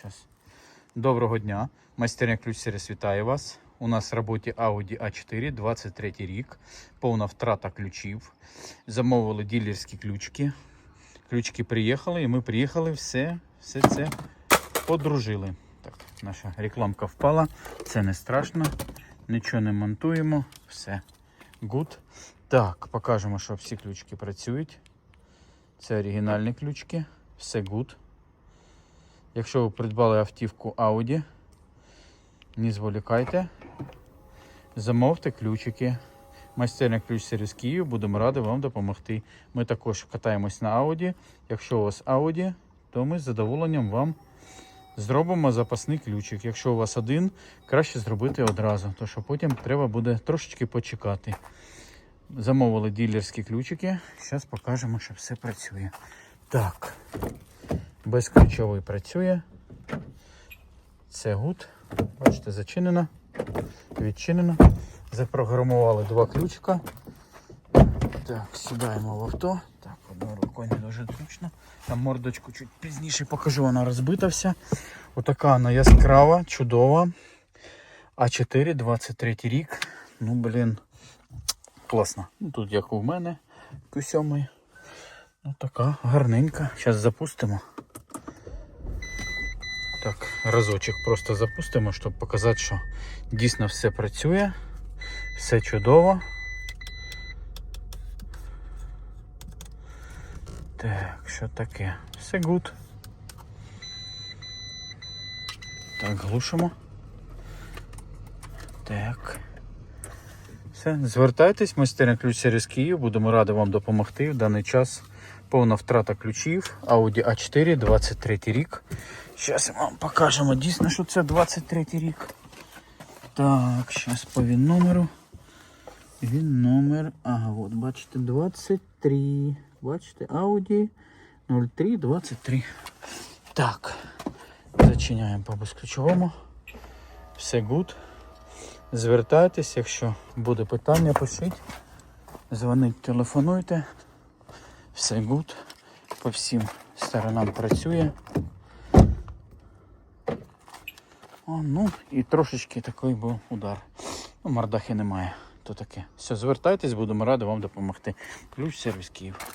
Щас. Доброго дня. Майстерня ключ сервіс вітає вас. У нас в роботі Audi A4, 23 рік. Повна втрата ключів. Замовили ділерські ключки. Ключки приїхали, і ми приїхали, все, все це подружили. Так, наша рекламка впала. Це не страшно. Нічого не монтуємо. Все. Good. Так, покажемо, що всі ключки працюють. Це оригінальні ключки. Все good. Якщо ви придбали автівку Audi, не зволікайте. Замовте ключики. Майстерня ключ сервіс Київ. Будемо раді вам допомогти. Ми також катаємось на Audi. Якщо у вас Audi, то ми з задоволенням вам зробимо запасний ключик. Якщо у вас один, краще зробити одразу, тому що потім треба буде трошечки почекати. Замовили ділерські ключики. Зараз покажемо, що все працює. Так, безключовий працює. Це гуд. Бачите, зачинено, відчинено. Запрограмували два ключика. Так, сідаємо в авто. Так, одною рукою не дуже зручно. Там мордочку чуть пізніше покажу, вона розбита вся. Отака вона яскрава, чудова. А4, 23 рік. Ну, блін, класно. Ну, тут як у мене, Q7. Ну, така гарненька. Зараз запустимо. Разочок просто запустимо, щоб показати, що дійсно все працює, все чудово. Так, що таке? Все гуд. Так, глушимо. Так. Все, звертайтесь, майстерня ключ сервіс Київ. Будемо раді вам допомогти. В даний час повна втрата ключів. Audi A4, 23 рік. Зараз вам покажемо дійсно, що це 23 рік. Так, зараз по він номеру. Він номер. Ага, от бачите, 23. Бачите, Audi 0323. Так. Зачиняємо по безключовому. Все гуд. Звертайтесь, якщо буде питання, пишіть. Дзвоніть, телефонуйте. Все гуд. По всім сторонам працює. О, ну і трошечки такий був удар. Ну, мордахи немає. То таке. Все, звертайтесь, будемо раді вам допомогти. Ключ сервіс Київ.